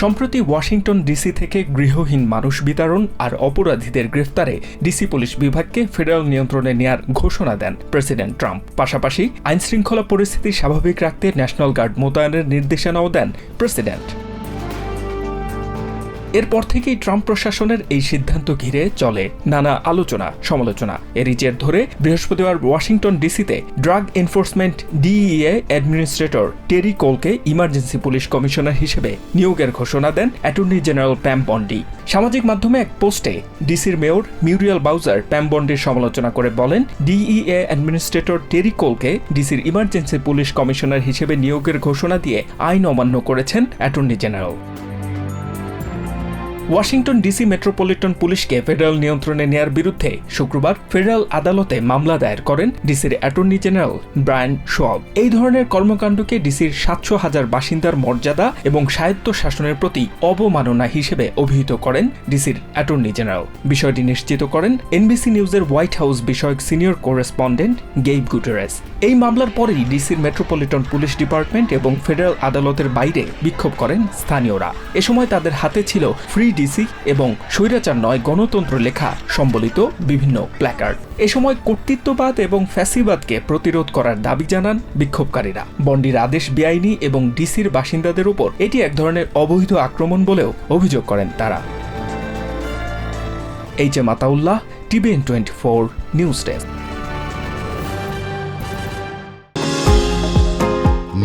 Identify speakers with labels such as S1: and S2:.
S1: সম্প্রতি Washington DC থেকে গৃহহীন মানুষ বিতরণ আর অপরাধীদের গ্রেফতারে ডিসি পুলিশ বিভাগকে ফেডারেল নিয়ন্ত্রণে নেয়ার ঘোষণা দেন প্রেসিডেন্ট ট্রাম্প। পাশাপাশি আইনশৃঙ্খলা পরিস্থিতি স্বাভাবিক রাখতে ন্যাশনাল গার্ড মোতায়েনের নির্দেশনাও দেন প্রেসিডেন্ট। এরপর থেকেই ট্রাম্প প্রশাসনের এই সিদ্ধান্ত ঘিরে চলে নানা আলোচনা, সমালোচনা। এরই জের ধরে বৃহস্পতিবার Washington ডিসিতে drug enforcement DEA administrator Terry কোলকে emergency police commissioner হিসেবে নিয়োগের ঘোষণা দেন অ্যাটর্নি জেনারেল প্যাম বন্ডি। সামাজিক মাধ্যমে এক পোস্টে ডিসির মেয়র মিউরিয়াল বাউজার প্যাম বন্ডির সমালোচনা করে বলেন, ডিইএ অ্যাডমিনিস্ট্রেটর টেরি কোলকে ডিসির ইমার্জেন্সি পুলিশ কমিশনার হিসেবে নিয়োগের ঘোষণা দিয়ে আইন অমান্য করেছেন attorney general. Washington DC metropolitan পুলিশকে ফেডারেল নিয়ন্ত্রণে নেয়ার বিরুদ্ধে শুক্রবার ফেডারেল আদালতে মামলা দায়ের করেন ডিসির অ্যাটর্নি জেনারেল ব্রায়ান শোয়াব। এই ধরনের কর্মকাণ্ডকে ডিসির সাতশো হাজার বাসিন্দার মর্যাদা এবং স্বায়ত্ত শাসনের প্রতি অবমাননা হিসেবে অভিহিত করেন ডিসির অ্যাটর্নি জেনারেল। বিষয়টি নিশ্চিত করেন এনবিসি নিউজের হোয়াইট হাউস বিষয়ক সিনিয়র করেসপন্ডেন্ট গেইব গুটেরেস। এই মামলার পরেই ডিসির মেট্রোপলিটন পুলিশ ডিপার্টমেন্ট এবং ফেডারেল আদালতের বাইরে বিক্ষোভ করেন স্থানীয়রা। এ সময় তাদের হাতে ছিল ফ্রি ডিসি এবং স্বৈরাচার নয় গণতন্ত্র লেখা সম্বলিত বিভিন্ন প্ল্যাকার্ড এ সময় কর্তৃত্ববাদ এবং ফ্যাসিবাদকে প্রতিরোধ করার দাবি জানান বিক্ষোভকারীরা। বন্ডির আদেশ বেআইনি এবং ডিসির বাসিন্দাদের উপর এটি এক ধরনের অবৈধ আক্রমণ বলেও অভিযোগ করেন তারা। H A Mataullah TBN twenty four news desk.